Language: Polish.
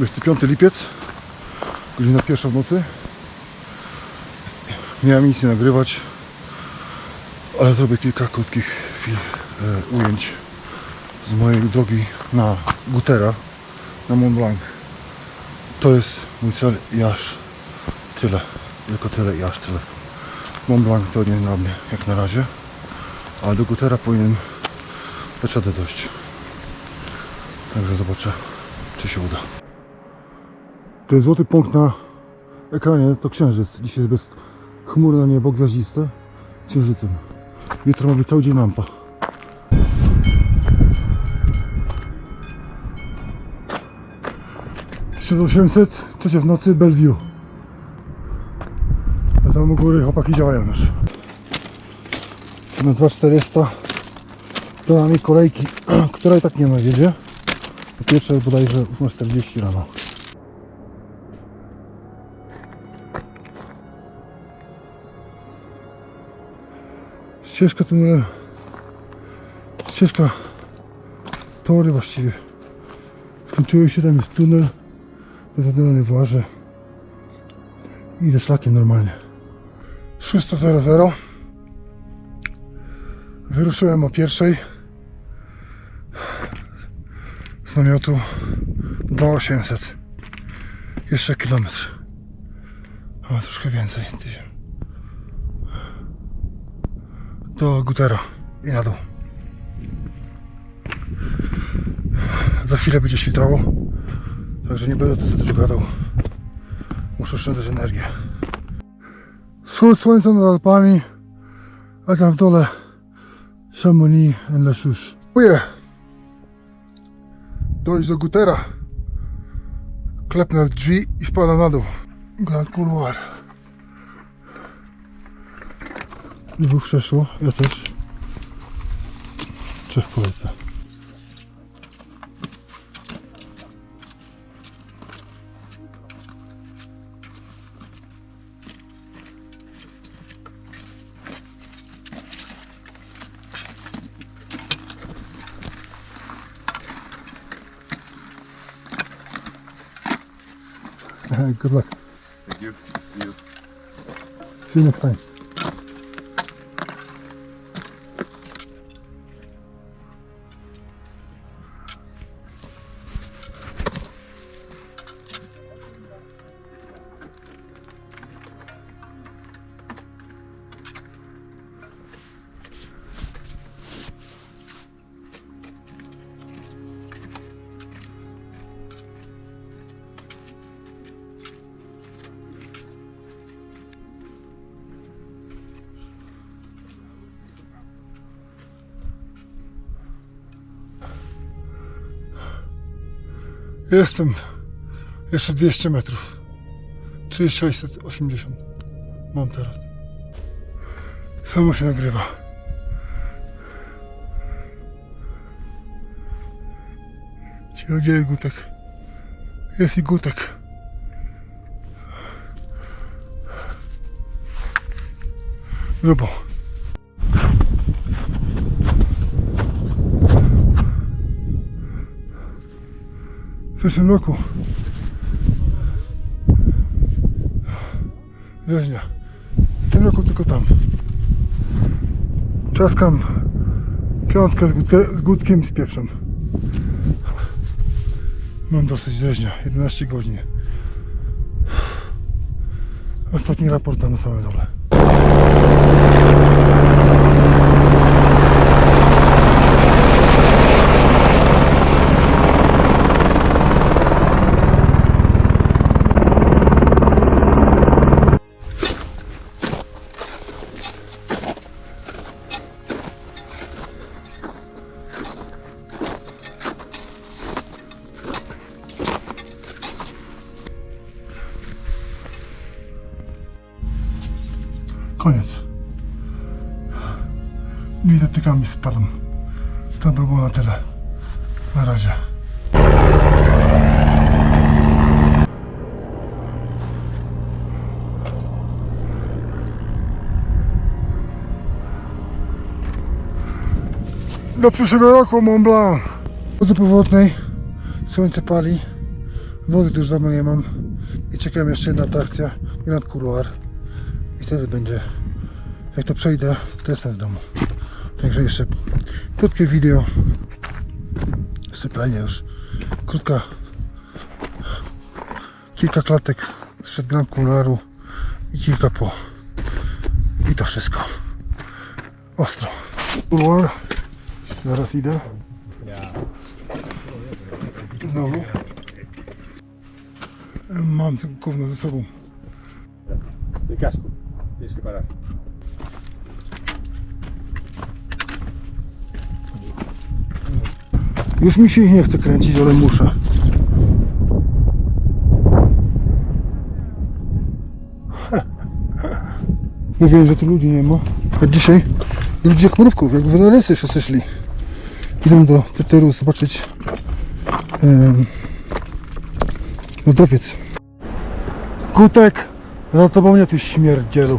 25 lipiec, godzina pierwsza w nocy. Miałem nic nie nagrywać, ale zrobię kilka krótkich chwil, e, ujęć z mojej drogi na Gutera, na Mont Blanc. To jest mój cel i aż tyle, tylko tyle i aż tyle. Mont Blanc to nie dla mnie jak na razie, a do Gutera powinien dać radę dojść. Także zobaczę, czy się uda. Jest złoty punkt na ekranie, to księżyc. Dzisiaj jest bez chmurne niebo, gwiaździste, księżycem. Jutro ma być cały dzień lampa. Osiemset, trzecia w nocy, Bellevue. A tam u góry chłopaki działają już. Na 2400 to nami kolejki, która i tak nie ma wiedzie. Po pierwsze bodajże 8.40 rano. Ścieżka tunelem. Ścieżka tory właściwie. Skończyły się, tam jest tunel. To zadane właże. Idę szlakiem normalnie. 6.00 Wyruszyłem o pierwszej z namiotu 2800 jeszcze kilometr a troszkę więcej do Gutera i na dół. Za chwilę będzie świtało także nie będę za dużo gadał. Muszę oszczędzać energię. Wschód słońca nad Alpami a tam w dole Chamonix en la Chouche. Próbuję dojść do Gutera. Klepnę w drzwi i spadam na dół. Grand Couloir Dwóch przeszło, ja też Trzech polecę Good luck. Thank you. See you. See you next time. Jestem. Jeszcze 200 metrów. 3680. Mam teraz. Samo się nagrywa. Cicho, gdzie jest Gutek? Jest i Gutek. Grubo. Przyszłym roku. Września. W tym roku tylko tam. Czaskam piątkę z, gutke, z gutkiem i z pieprzem. Mam dosyć września. 11 godzin. Ostatni raport tam na samym dole. Koniec. Wizytykami spadam. To by było na tyle. Na razie. Do przyszłego roku Mont Blanc. W powrotnej słońce pali. Wody już dawno nie mam. I czekam jeszcze jedna atrakcja, Grand Couloir. I wtedy będzie, jak to przejdę, to jestem w domu. Także jeszcze krótkie wideo. Syplenie już. Krótka. Kilka klatek sprzed Grand Couloiru i kilka po. I to wszystko. Ostro. Couloir. Zaraz idę. Znowu. Mam to gówno ze sobą. Casco. Tienes que. Już mi się ich nie chce kręcić, ale muszę. Mówiłem, że tu ludzi nie ma. A dzisiaj ludzie jak mrówków, jak wynalazcy wszyscy szli. Idę do Teteru zobaczyć um, lodowiec. Kutek, za tobą nie tu śmierdzielu.